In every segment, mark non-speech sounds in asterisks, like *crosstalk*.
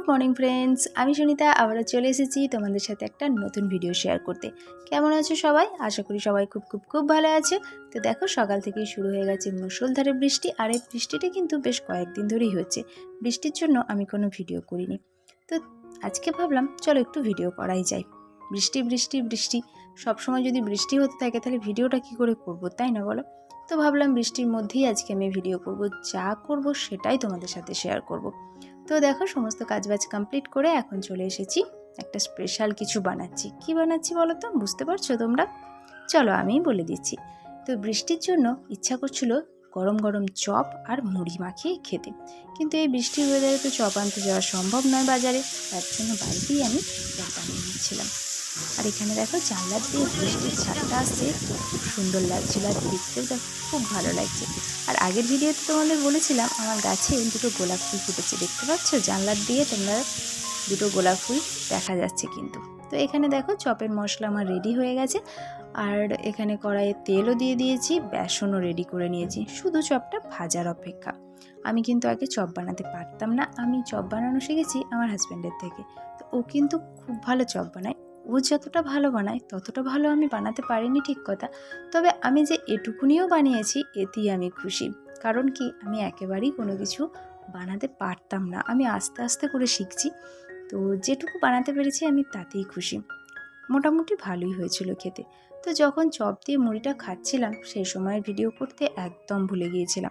Good morning friends আমি সুনিতা, আবারও চলে এসেছি তোমাদের সাথে একটা নতুন ভিডিও শেয়ার করতে। কেমন আছো সবাই? আশা করি সবাই খুব খুব খুব ভালো আছে। তো দেখো, সকাল থেকেই শুরু হয়ে গেছে মুসলধারে বৃষ্টি, আর এই বৃষ্টিটা কিন্তু বেশ কয়েকদিন ধরেই হচ্ছে। বৃষ্টির জন্য আমি কোনো ভিডিও করিনি। তো আজকে ভাবলাম, চলো একটু ভিডিও করাই যায় বৃষ্টি বৃষ্টি বৃষ্টি। সবসময় যদি বৃষ্টি হতে থাকে, তাহলে ভিডিওটা কি করে করব, তাই না বলো? তো ভাবলাম বৃষ্টির মধ্যেই আজকে আমি ভিডিও করব। যা করব সেটাই তোমাদের সাথে শেয়ার করব। তো দেখো সমস্ত কাজবাজ কমপ্লিট করে এখন চলে এসেছি। একটা স্পেশাল কিছু বানাচ্ছি। কি বানাচ্ছি বলো তো? বুঝতে পারছ তোমরা? চলো আমি বলে দিচ্ছি। তো বৃষ্টির জন্য ইচ্ছা করছিল গরম গরম চপ আর মুড়ি মাখিয়ে খেতে। কিন্তু এই বৃষ্টির ওয়েদারে তো চপ আনতে যাওয়া সম্ভব নয় বাজারে। তার জন্য বাড়িতেই আমি চপ বানিয়ে নিচ্ছিলাম। আর এখানে দেখো জানলার দিয়ে বৃষ্টির ছাদটা আসছে। খুব সুন্দর লাগছিল আর দেখতেও দেখো খুব ভালো লাগছে। আর আগের ভিডিওতে তোমাদের বলেছিলাম, আমার গাছে দুটো গোলাপ ফুল ফুটেছে, দেখতে পাচ্ছ? জানলার দিয়ে তোমরা দুটো গোলাপ ফুল দেখা যাচ্ছে কিন্তু। তো এখানে দেখো চপের মশলা আমার রেডি হয়ে গেছে। আর এখানে কড়াইয়ে তেলও দিয়ে দিয়েছি, বেসনও রেডি করে নিয়েছি। শুধু চপটা ভাজার অপেক্ষা। আমি কিন্তু আগে চপ বানাতে পারতাম না। আমি চপ বানানো শিখেছি আমার হাজব্যান্ডের থেকে। তো ও কিন্তু খুব ভালো চপ বানায়। ও যতটা ভালো বানায়, ততটা ভালো আমি বানাতে পারিনি ঠিক কথা। তবে আমি যে এটুকুনিও বানিয়েছি, এতেই আমি খুশি। কারণ কি, আমি একেবারেই কোনো কিছু বানাতে পারতাম না। আমি আস্তে আস্তে করে শিখছি। তো যেটুকু বানাতে পেরেছি আমি তাতেই খুশি। মোটামুটি ভালোই হয়েছিল খেতে। তো যখন চপ দিয়ে মুড়িটা খাচ্ছিলাম, সেই সময়ের ভিডিও করতে একদম ভুলে গিয়েছিলাম।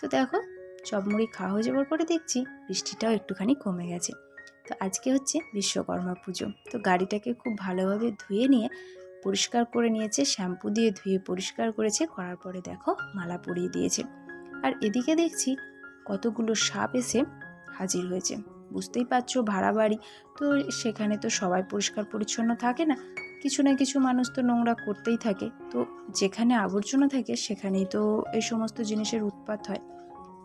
তো দেখো, চপ মুড়ি খাওয়া হয়ে যাওয়ার পরে দেখছি, বৃষ্টিটাও একটুখানি কমে গেছে। তো আজকে হচ্ছে বিশ্বকর্মা পুজো। তো গাড়িটাকে খুব ভালোভাবে ধুয়ে নিয়ে পরিষ্কার করে নিয়েছে, শ্যাম্পু দিয়ে ধুয়ে পরিষ্কার করেছে, করার পরে দেখো মালা পরিয়ে দিয়েছে। আর এদিকে দেখছি কতগুলো সাপ এসে হাজির হয়েছে। বুঝতেই পারছ ভাড়া বাড়ি। তো সেখানে তো সবাই পরিষ্কার পরিচ্ছন্ন থাকে না। কিছু না কিছু মানুষ তো নোংরা করতেই থাকে। তো যেখানে আবর্জনা থাকে সেখানেই তো এই সমস্ত জিনিসের উৎপাত হয়।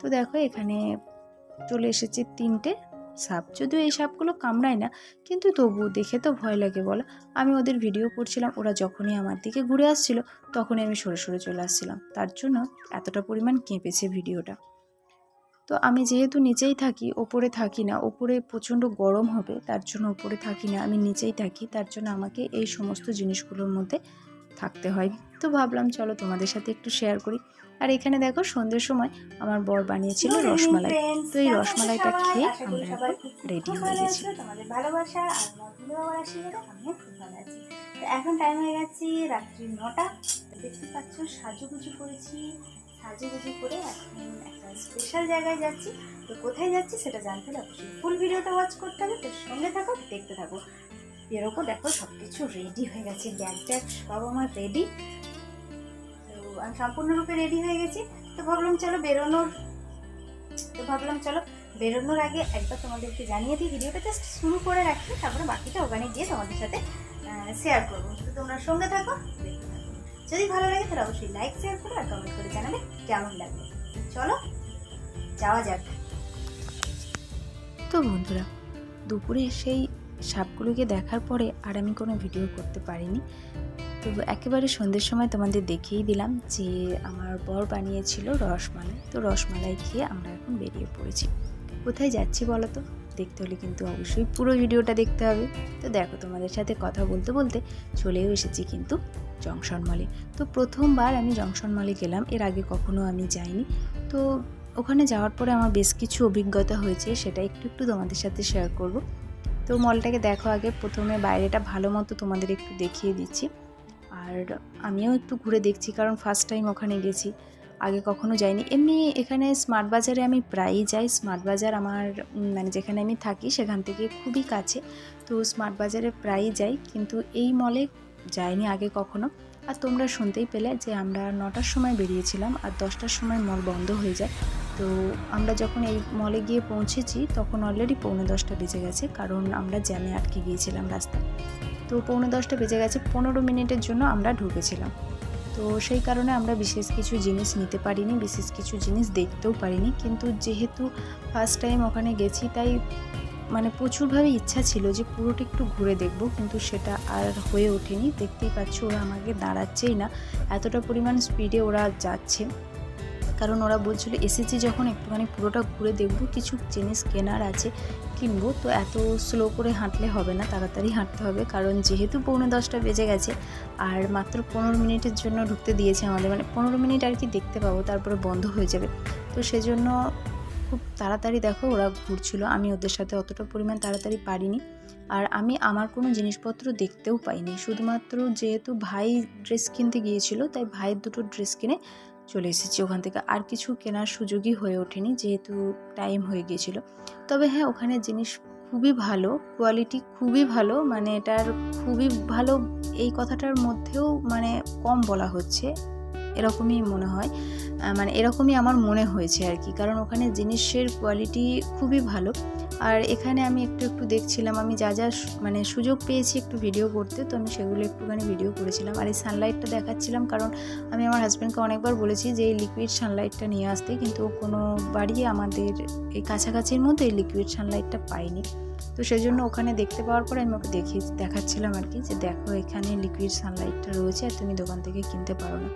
তো দেখো এখানে চলে এসেছে তিনটে সাপ যদিও এই সাপগুলো কামড়ায় না, কিন্তু তবু দেখে তো ভয় লাগে, বলো। আমি ওদের ভিডিও করছিলাম, ওরা যখনই আমার দিকে ঘুরে আসছিল, তখনই আমি সরে সরে চলে আসছিলাম। তার জন্য এতটা পরিমাণ কেঁপেছে ভিডিওটা তো আমি যেহেতু নিচেই থাকি, ওপরে থাকি না, ওপরে প্রচণ্ড গরম হবে, তার জন্য ওপরে থাকি না, আমি নিচেই থাকি, তার জন্য আমাকে এই সমস্ত জিনিসগুলোর মধ্যে থাকতে হয়। তো ভাবলাম, চলো তোমাদের সাথে একটু শেয়ার করি। আর এখানে দেখো সন্ধ্যের সময় আমার বর বানিয়েছিল রসমালাই। তো এই রসমালাইটা খেয়ে আমরা রেডি হয়ে গেছি। তোমাদের ভালোবাসা আর বাবার আশীর্বাদে আমিও খুব ভালো আছি। তো এখন টাইম হয়ে গেছে রাত্রি নটা। দেখতে পাচ্ছ সাজুগুজু করেছি। সাজুগুজু করে এখন একটা স্পেশাল জায়গায় যাচ্ছি। তো কোথায় যাচ্ছি সেটা জানতে হলে অবশ্যই ফুল ভিডিওটা ওয়াচ করতে হবে। তো সঙ্গে থাকো দেখতে থাকো। এরকম দেখো সব কিছু রেডি হয়ে গেছে। ব্যাগ ট্যাগ সব আমার রেডি সম্পূর্ণরূপে রেডি হয়ে গেছি। তো ভাবলাম চলো বেরোনোর, তো ভাবলাম চলো বেরোনোর আগে একবার তোমাদেরকে জানিয়ে দিই, ভিডিওটা জাস্ট শুরু করে রাখি, তারপরে বাকিটা ওখানে গিয়ে তোমাদের সাথে শেয়ার করব। তো তোমরা সঙ্গে থাকো যদি ভালো লাগে তাহলে অবশ্যই লাইক শেয়ার করো আর কমেন্ট করে জানাবে কেমন লাগবে চলো, যাওয়া যাক। তো বন্ধুরা, দুপুরে সেই সাপগুলোকে দেখার পরে আর আমি কোনো ভিডিও করতে পারিনি। তো একেবারে সন্ধ্যের সময় তোমাদের দেখিয়েই দিলাম যে আমার বর বানিয়েছিল রসমালাই। তো রসমালাই খেয়ে আমরা এখন বেরিয়ে পড়েছি। কোথায় যাচ্ছি বলো তো? দেখতে হলে কিন্তু অবশ্যই পুরো ভিডিওটা দেখতে হবে। তো দেখো, তোমাদের সাথে কথা বলতে বলতে চলেও এসেছি কিন্তু জংশন মলে। তো প্রথমবার আমি জংশন মলে গেলাম, এর আগে কখনো আমি যাইনি। তো ওখানে যাওয়ার পরে আমার বেশ কিছু অভিজ্ঞতা হয়েছে, সেটা একটু একটু তোমাদের সাথে শেয়ার করব। তো মলটাকে দেখো আগে, প্রথমে বাইরেটা ভালো মতো তোমাদের একটু দেখিয়ে দিচ্ছি। আর আমিও একটু ঘুরে দেখছি, কারণ ফার্স্ট টাইম ওখানে গেছি। আগে কখনো যাইনি। এমনি এখানে স্মার্ট বাজারে আমি প্রায়ই যাই। স্মার্ট বাজার আমার মানে যেখানে আমি থাকি সেখান থেকে খুবই কাছে। তো স্মার্ট বাজারে প্রায়ই যাই, কিন্তু এই মলে যাইনি আগে কখনো। আর তোমরা শুনতেই পেলে যে আমরা নটার সময় বেরিয়েছিলাম আর দশটার সময় মল বন্ধ হয়ে যায়। তো আমরা যখন এই মলে গিয়ে পৌঁছেছি, তখন অলরেডি পৌনে দশটা বেজে গেছে, কারণ আমরা জ্যামে আটকে গিয়েছিলাম রাস্তায়। তো পৌনে দশটা বেজে গেছে, পনেরো মিনিটের জন্য আমরা ঢুকেছিলাম। তো সেই কারণে আমরা বিশেষ কিছু জিনিস নিতে পারিনি, বিশেষ কিছু জিনিস দেখতেও পারিনি। কিন্তু যেহেতু ফার্স্ট টাইম ওখানে গেছি, তাই মানে প্রচুরভাবে ইচ্ছা ছিল যে পুরোটা একটু ঘুরে দেখব, কিন্তু সেটা আর হয়ে ওঠেনি। দেখতেই পাচ্ছ, ওরা আমাকে দাঁড়াচ্ছেই না। এতটা পরিমাণ স্পিডে ওরা যাচ্ছে। কারণ ওরা বলছিল, এসেছি যখন একটুখানি পুরোটা ঘুরে দেখব, কিছু জিনিস কেনার আছে কিনবো। তো এত স্লো করে হাঁটলে হবে না, তাড়াতাড়ি হাঁটতে হবে। কারণ যেহেতু পৌনে দশটা বেজে গেছে, আর মাত্র পনেরো মিনিটের জন্য ঢুকতে দিয়েছে আমাদের। মানে পনেরো মিনিট আর কি দেখতে পাবো, তারপরে বন্ধ হয়ে যাবে। তো সেজন্য খুব তাড়াতাড়ি দেখো, ওরা ঘুরছিল। আমি ওদের সাথে অতটা পরিমাণ তাড়াতাড়ি পারিনি। আর আমি আমার কোনো জিনিসপত্র দেখতেও পাইনি। শুধুমাত্র যেহেতু ভাই ড্রেস কিনতে গিয়েছিল, তাই ভাইয়ের দুটো ড্রেস কিনে চলে এসেছি। ওখান থেকে আর কিছু কেনার সুযোগই হয়ে ওঠেনি, যেহেতু টাইম হয়ে গিয়েছিল। তবে হ্যাঁ ওখানে জিনিস খুবই ভালো কোয়ালিটি খুবই ভালো মানে এটার খুবই ভালো, এই কথাটার মধ্যেও মানে কম বলা হচ্ছে, এরকমই মনে হয়। মানে এরকমই আমার মনে হয়েছে আর কি, কারণ ওখানে জিনিসের কোয়ালিটি খুবই ভালো। আর এখানে আমি একটু একটু দেখছিলাম, আমি যা যা মানে সুযোগ পেয়েছি একটু ভিডিও করতে, তো আমি সেগুলো একটুখানি ভিডিও করেছিলাম। আর এই সানলাইটটা দেখাচ্ছিলাম কারণ আমি আমার হাজব্যান্ডকে অনেকবার বলেছি যে এই লিকুইড সানলাইটটা নিয়ে আসতে, কিন্তু কোনো বাড়ি আমাদের এই কাছাকাছির মধ্যে এই লিকুইড সানলাইটটা পাইনি তো সেই জন্য ওখানে দেখতে পাওয়ার পরে আমি ওকে দেখিয়ে দেখাচ্ছিলাম আর কি যে দেখো এখানে লিকুইড সানলাইটটা রয়েছে আর তুমি দোকান থেকে কিনতে পারো না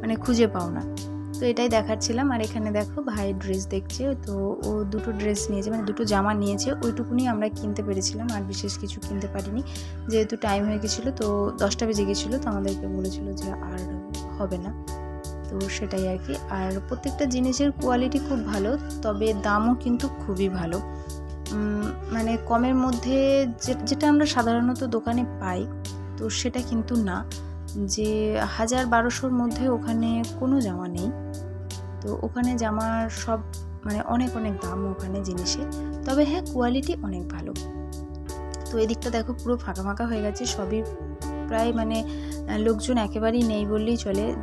মানে খুঁজে পাও না। তো এটাই দেখাচ্ছিলাম। আর এখানে দেখো ভাইয়ের ড্রেস দেখছে, তো ও দুটো ড্রেস নিয়েছে মানে দুটো জামা নিয়েছে, ওইটুকুনি আমরা কিনতে পেরেছিলাম, আর বিশেষ কিছু কিনতে পারিনি। যেহেতু টাইম হয়ে গেছিল, তো দশটা বেজে গেছিল, তো আমাদেরকে বলেছিল যে আর হবে না। তো সেটাই আর কি। আর প্রত্যেকটা জিনিসের কোয়ালিটি খুব ভালো, তবে দামও কিন্তু খুবই ভালো। মানে কমের মধ্যে যেটা আমরা সাধারণত দোকানে পাই, তো সেটা কিন্তু না। যে হাজার বারোশোর মধ্যে ওখানে কোনো জামা নেই। তো ওখানে জামার সব মানে অনেক অনেক দাম ওখানে জিনিসের। তবে হ্যাঁ কোয়ালিটি অনেক ভালো। তো এদিকটা দেখো পুরো ফাঁকা ফাঁকা হয়ে গেছে, সবই প্রায় মানে লোকজন একেবারেই নেই বললেই চলে।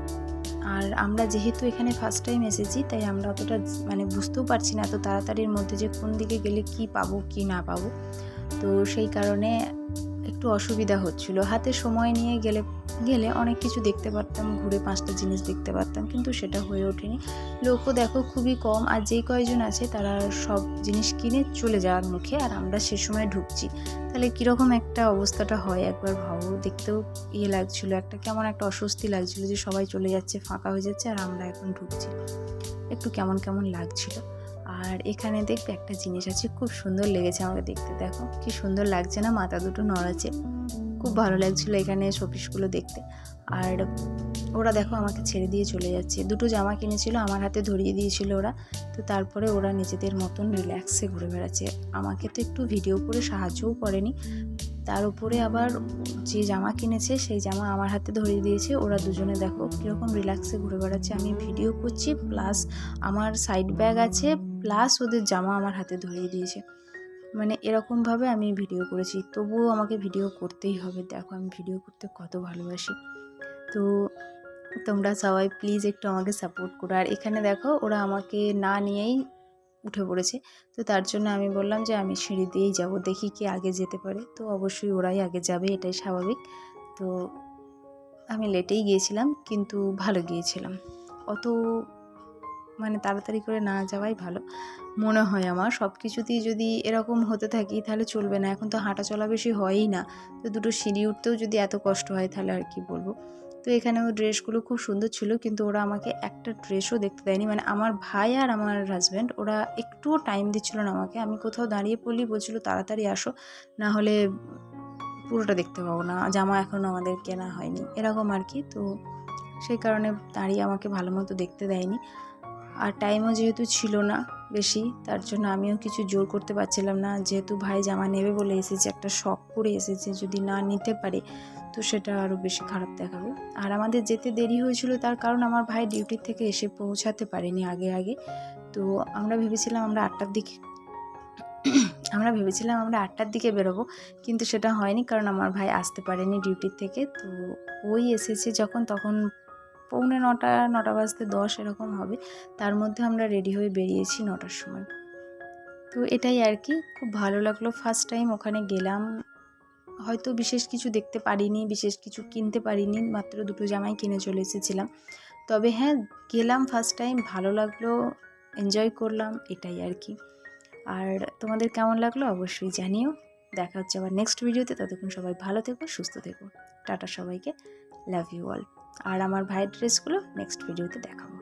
আর আমরা যেহেতু এখানে ফার্স্ট টাইম এসেছি, তাই আমরা অতটা মানে বুঝতেও পারছি না এত তাড়াতাড়ির মধ্যে যে কোন দিকে গেলে কি পাবো, কি না পাবো। তো সেই কারণে একটু অসুবিধা হচ্ছিল। হাতে সময় নিয়ে গেলে গেলে অনেক কিছু দেখতে পারতাম, ঘুরে পাঁচটা জিনিস দেখতে পারতাম, কিন্তু সেটা হয়ে ওঠেনি। লোকও দেখো খুবই কম, আর যেই কয়জন আছে তারা সব জিনিস কিনে চলে যাওয়ার মুখে, আর আমরা সে সময় ঢুকছি। তাহলে কীরকম একটা অবস্থাটা হয় একবার ভাবো? দেখতেও ইয়ে লাগছিল, একটা কেমন একটা অস্বস্তি লাগছিল যে সবাই চলে যাচ্ছে, ফাঁকা হয়ে যাচ্ছে, আর আমরা এখন ঢুকছি। একটু কেমন কেমন লাগছিল। আর এখানে দেখবে একটা জিনিস আছে, খুব সুন্দর লেগেছে আমাকে দেখতে, দেখো। কি সুন্দর লাগছে না, মাথা দুটো নড়াচ্ছে খুব ভালো লাগছিল এখানে শোপিসগুলো দেখতে। আর ওরা দেখো আমাকে ছেড়ে দিয়ে চলে যাচ্ছে। দুটো জামা কিনেছিল, আমার হাতে ধরিয়ে দিয়েছিল ওরা। তো তারপরে ওরা নিজেদের মতন রিল্যাক্সে ঘুরে বেড়াচ্ছে। আমাকে তো একটু ভিডিও করে সাহায্যও করেনি। তার উপরে আবার যে জামা কিনেছে, সেই জামা আমার হাতে ধরিয়ে দিয়েছে। ওরা দুজনে দেখো কীরকম রিল্যাক্সে ঘুরে বেড়াচ্ছে। আমি ভিডিও করছি প্লাস আমার সাইড ব্যাগ আছে প্লাস ওদের জামা আমার হাতে ধরিয়ে দিয়েছে। মানে এরকমভাবে আমি ভিডিও করেছি। তবুও আমাকে ভিডিও করতেই হবে। দেখো, আমি ভিডিও করতে কত ভালোবাসি। তো তোমরা সবাই প্লিজ একটু আমাকে সাপোর্ট করো। আর এখানে দেখো, ওরা আমাকে না নিয়েই উঠে পড়েছে। তো তার জন্য আমি বললাম যে, আমি সিঁড়ি দিয়েই যাব। দেখি কি আগে যেতে পারে। তো অবশ্যই ওরাই আগে যাবে, এটাই স্বাভাবিক। তো আমি লেটেই গিয়েছিলাম, কিন্তু ভালো গিয়েছিলাম। অত মানে তাড়াতাড়ি করে না যাওয়াই ভালো। মনে হয় আমার সব কিছুতেই যদি এরকম হতে থাকি তাহলে চলবে না। এখন তো হাঁটা চলা বেশি হয়ই না। তো দুটো সিঁড়ি উঠতেও যদি এত কষ্ট হয় তাহলে আর কি বলব? তো এখানে এখানেও ড্রেসগুলো খুব সুন্দর ছিল কিন্তু ওরা আমাকে একটা ড্রেসও দেখতে দেয়নি। মানে আমার ভাই আর আমার হাজব্যান্ড ওরা একটুও টাইম দিচ্ছিল না আমাকে। আমি কোথাও দাঁড়িয়ে পড়লেই বলছিল, তাড়াতাড়ি আসো। না হলে পুরোটা দেখতে পাবো না। জামা এখনও আমাদের কেনা হয়নি। এরকম আর কি। তো সেই কারণে দাঁড়িয়ে আমাকে ভালো মতো দেখতে দেয়নি। আর টাইমও যেহেতু ছিল না বেশি, তার জন্য আমিও কিছু জোর করতে পারছিলাম না। যেহেতু ভাই জামা নেবে বলে এসেছে, একটা শখ করে এসেছে, যদি না নিতে পারে, তো সেটা আরও বেশি খারাপ দেখাবে। আর আমাদের যেতে দেরি হয়েছিল, তার কারণ আমার ভাই ডিউটির থেকে এসে পৌঁছাতে পারেনি আগে আগে। তো আমরা ভেবেছিলাম আমরা আটটার দিকে *coughs* আমরা ভেবেছিলাম আমরা আটটার দিকে বেরোবো, কিন্তু সেটা হয়নি, কারণ আমার ভাই আসতে পারেনি ডিউটির থেকে। তো ওই এসেছে যখন, তখন পৌনে নটা নটা বাজতে দশ এরকম হবে। তার মধ্যে আমরা রেডি হয়ে বেরিয়েছি নটার সময়। তো এটাই আর কি, খুব ভালো লাগল ফার্স্ট টাইম ওখানে গেলাম। হয়তো বিশেষ কিছু দেখতে পারিনি, বিশেষ কিছু কিনতে পারিনি, মাত্র দুটো জামাই কিনে চলে এসেছিলাম। তবে হ্যাঁ গেলাম ফার্স্ট টাইম ভালো লাগল এনজয় করলাম, এটাই আর কি। আর তোমাদের কেমন লাগল অবশ্যই জানিও। দেখা হচ্ছে আবার নেক্সট ভিডিওতে ততক্ষণ সবাই ভালো থেকো, সুস্থ থেকো। টাটা সবাইকে লাভ ইউ অল আর আমার ভাইয়ের ড্রেসগুলো নেক্সট ভিডিওতে দেখাবো।